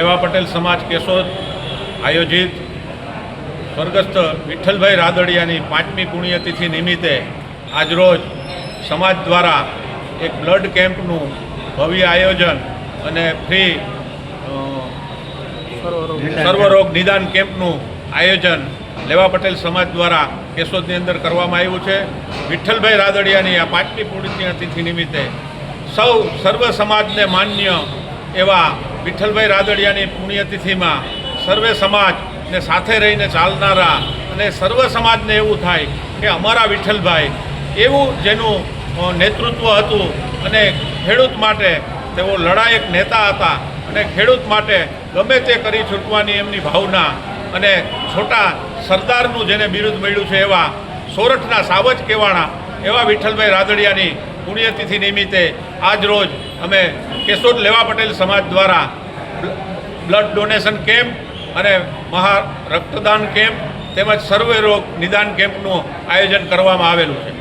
લેવા પટેલ સમાજ કેશોદ, આયોજિત સ્વર્ગસ્થ વિઠ્ઠલભાઈ રાદડિયાની પાંચમી પુણ્યતિથિ નિમિત્તે આજરોજ સમાજ દ્વારા એક બ્લડ કેમ્પનું ભવ્ય આયોજન અને ફ્રી સર્વરોગ નિદાન કેમ્પનું આયોજન લેવા પટેલ સમાજ દ્વારા કેશોદની અંદર કરવામાં આવ્યું છે. વિઠ્ઠલભાઈ રાદડિયાની આ પાંચમી પુણ્યતિથિ નિમિત્તે સૌ સર્વ સમાજને માન્ય એવા વિઠ્ઠલભાઈ રાદડિયાની પુણ્યતિથિમાં સર્વે સમાજને સાથે રહીને ચાલનારા અને સર્વ સમાજને એવું થાય કે અમારા વિઠ્ઠલભાઈ એવું જેનું નેતૃત્વ હતું અને ખેડૂત માટે તેઓ લડાયક નેતા હતા અને ખેડૂત માટે ગમે તે કરી છૂટવાની એમની ભાવના અને છોટા સરદારનું જેને બિરુદ મળ્યું છે એવા સોરઠના સાવજ કેવાણા એવા વિઠ્ઠલભાઈ રાદડિયાની પુણ્યતિથિ નિમિત્તે આજ રોજ અમે કેશોદ લેવા પટેલ સમાજ દ્વારા બ્લડ ડોનેશન કેમ્પ અને મહા રક્તદાન કેમ્પ તેમજ સર્વે રોગ નિદાન કેમ્પનું આયોજન કરવામાં આવેલું છે.